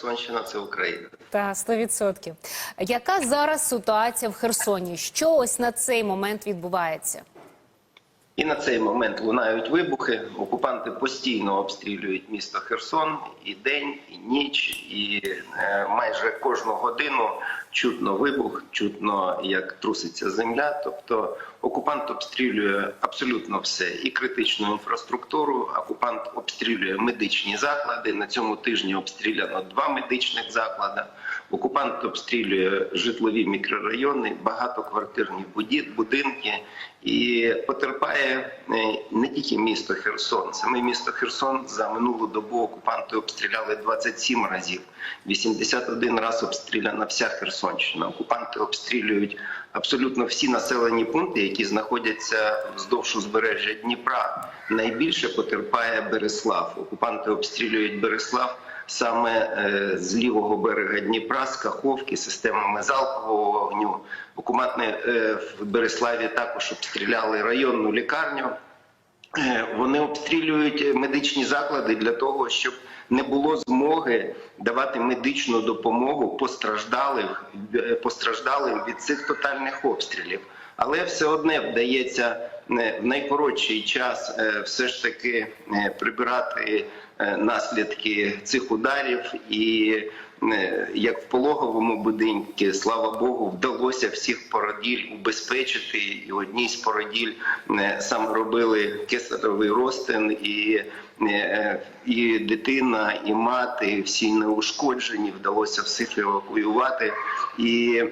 Херсонщина це Україна. Та 100%. Яка зараз ситуація в Херсоні? Що ось на цей момент відбувається? І на цей момент лунають вибухи. Окупанти постійно обстрілюють місто Херсон і день, і ніч, і е, майже кожну годину чутно вибух, чутно як труситься земля. Тобто окупант обстрілює абсолютно все і критичну інфраструктуру. Окупант обстрілює медичні заклади. На цьому тижні обстріляно два медичних заклади. Окупант обстрілює житлові мікрорайони, багатоквартирні будинки і потерпає е, не тільки місто Херсон. Саме місто Херсон за минулу добу окупанти обстріляли 27 разів. 81 раз обстріляна вся Херсонщина. Окупанти обстрілюють абсолютно всі населені пункти, які знаходяться вздовж узбережжя Дніпра. Найбільше потерпає Береслав. Окупанти обстрілюють Береслав саме е, з лівого берега Дніпра, з Каховки, системами залпового вогню. Окупанти е, в Береславі також обстріляли районну лікарню. Вони обстрілюють медичні заклади для того, щоб не було змоги давати медичну допомогу постраждалим, е, постраждалим від цих тотальних обстрілів. Але все одне вдається е, в найкоротший час е, все ж таки е, прибирати наслідки цих ударів і як в пологовому будинку, слава Богу, вдалося всіх породіль убезпечити. І одній з породіль е, саме робили кесаровий розтин, і, е, і дитина, і мати всі неушкоджені. Вдалося всіх евакуювати. І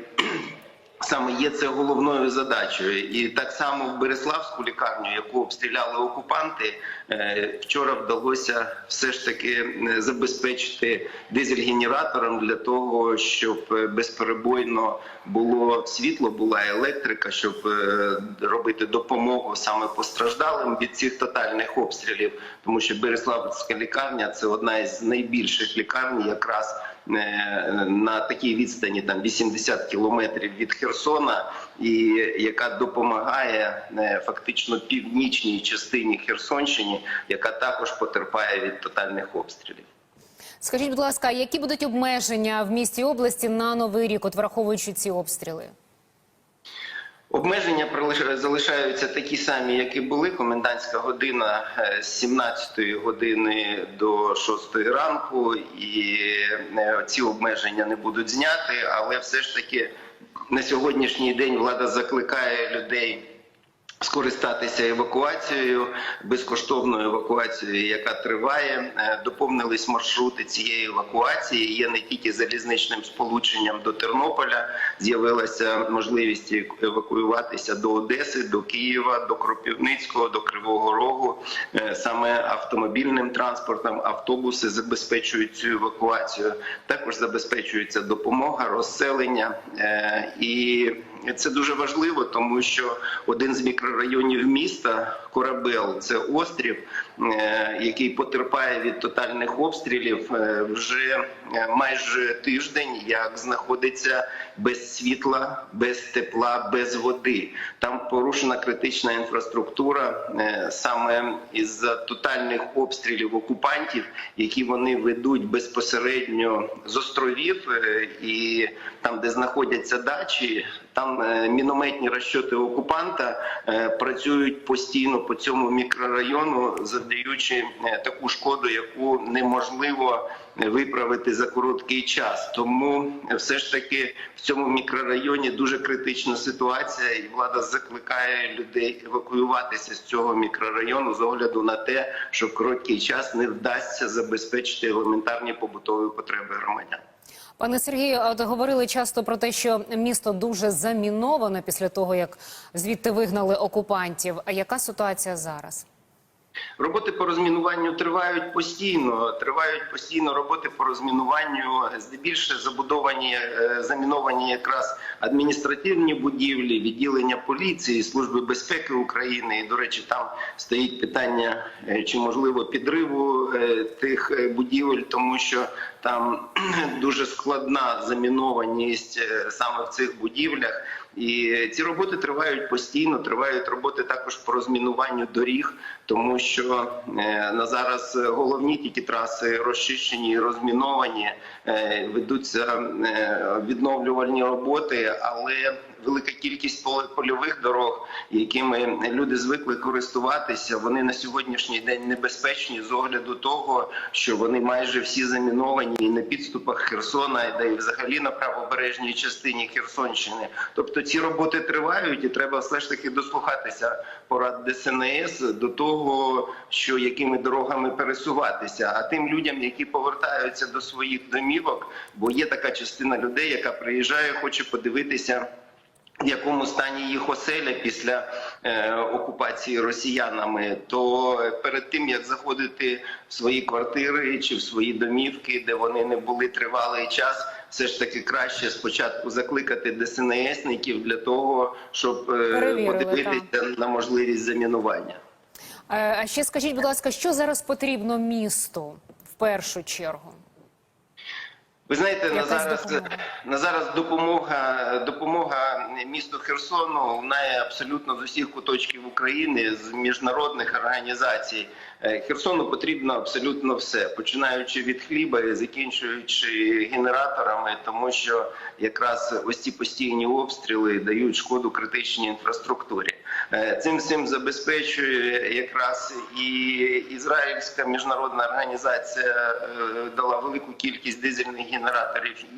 Саме є це головною задачею, і так само в Береславську лікарню, яку обстріляли окупанти, е, вчора вдалося все ж таки е, забезпечити дизель-генератором для того, щоб е, безперебойно було світло, була електрика, щоб робити допомогу саме постраждалим від цих тотальних обстрілів, тому що Береславська лікарня це одна із найбільших лікарень, якраз на такій відстані там 80 кілометрів від Херсона, і яка допомагає е, фактично північній частині Херсонщини, яка також потерпає від тотальних обстрілів. Скажіть, будь ласка, які будуть обмеження в місті області на новий рік, от враховуючи ці обстріли? Обмеження залишаються такі самі, як і були. Комендантська година е, з 17 години до 6 ранку, і е, ці обмеження не будуть зняти. Але все ж таки на сьогоднішній день влада закликає людей. Скористатися евакуацією, безкоштовною евакуацією, яка триває, Е, доповнились маршрути цієї евакуації. Є не тільки залізничним сполученням до Тернополя, з'явилася можливість евакуюватися до Одеси, до Києва, до Кропивницького, до Кривого Рогу. Е, Саме автомобільним транспортом автобуси забезпечують цю евакуацію. Також забезпечується допомога, розселення Е, і. Це дуже важливо, тому що один з мікрорайонів міста Корабел це острів, який потерпає від тотальних обстрілів е, вже е, майже тиждень, як знаходиться без світла, без тепла, без води. Там порушена критична інфраструктура е, саме із тотальних обстрілів окупантів, які вони ведуть безпосередньо з островів, е, і там, де знаходяться дачі, там е, мінометні розчоти окупанта е, працюють постійно по цьому мікрорайону, завдаючи е, таку шкоду, яку неможливо виправити за короткий час. Тому е, все ж таки в цьому мікрорайоні дуже критична ситуація, і влада закликає людей евакуюватися з цього мікрорайону з огляду на те, що в короткий час не вдасться забезпечити елементарні побутові потреби громадян. Пане Сергію, от говорили часто про те, що місто дуже заміноване після того, як звідти вигнали окупантів. А яка ситуація зараз? Роботи по розмінуванню тривають постійно. Тривають постійно роботи по розмінуванню. Здебільше забудовані е, заміновані якраз адміністративні будівлі, відділення поліції, служби безпеки України. І до речі, там стоїть питання е, чи можливо підриву е, тих будівель, тому що там дуже складна замінованість саме в цих будівлях. І ці роботи тривають постійно. Тривають роботи також по розмінуванню доріг, тому що е, на зараз головні тільки траси розчищені, розміновані, е, ведуться е, відновлювальні роботи, але велика кількість польових дорог, якими люди звикли користуватися, вони на сьогоднішній день небезпечні з огляду того, що вони майже всі заміновані на підступах Херсона, де і взагалі на правобережній частині Херсонщини. Тобто ці роботи тривають, і треба все ж таки дослухатися порад ДСНС до того, що якими дорогами пересуватися. А тим людям, які повертаються до своїх домівок, бо є така частина людей, яка приїжджає, хоче подивитися. В якому стані їх оселя після е, окупації росіянами, то перед тим як заходити в свої квартири чи в свої домівки, де вони не були тривалий час, все ж таки краще спочатку закликати ДСНСників для того, щоб е, подивитися на можливість замінування. Е, А ще скажіть, будь ласка, що зараз потрібно місту в першу чергу? Ви знаєте, на зараз допомога. на зараз допомога допомога місту Херсону лунає абсолютно з усіх куточків України з міжнародних організацій. Е, Херсону потрібно абсолютно все, починаючи від хліба і закінчуючи генераторами, тому що якраз ось ці постійні обстріли дають шкоду критичній інфраструктурі. Е, Цим всім забезпечує якраз і ізраїльська міжнародна організація е, дала велику кількість дизельних генераторів.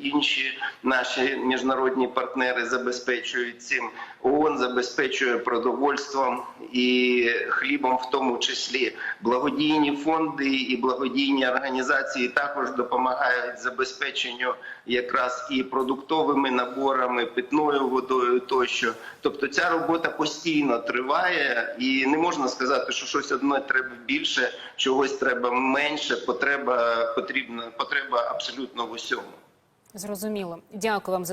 Інші наші міжнародні партнери забезпечують цим. ООН забезпечує продовольством і хлібом, в тому числі благодійні фонди і благодійні організації також допомагають забезпеченню якраз і продуктовими наборами, питною водою тощо. Тобто ця робота постійно триває, і не можна сказати, що щось одне треба більше, чогось треба менше. Потреба потрібна потреба абсолютно в усьому. Зрозуміло. Дякую вам за це.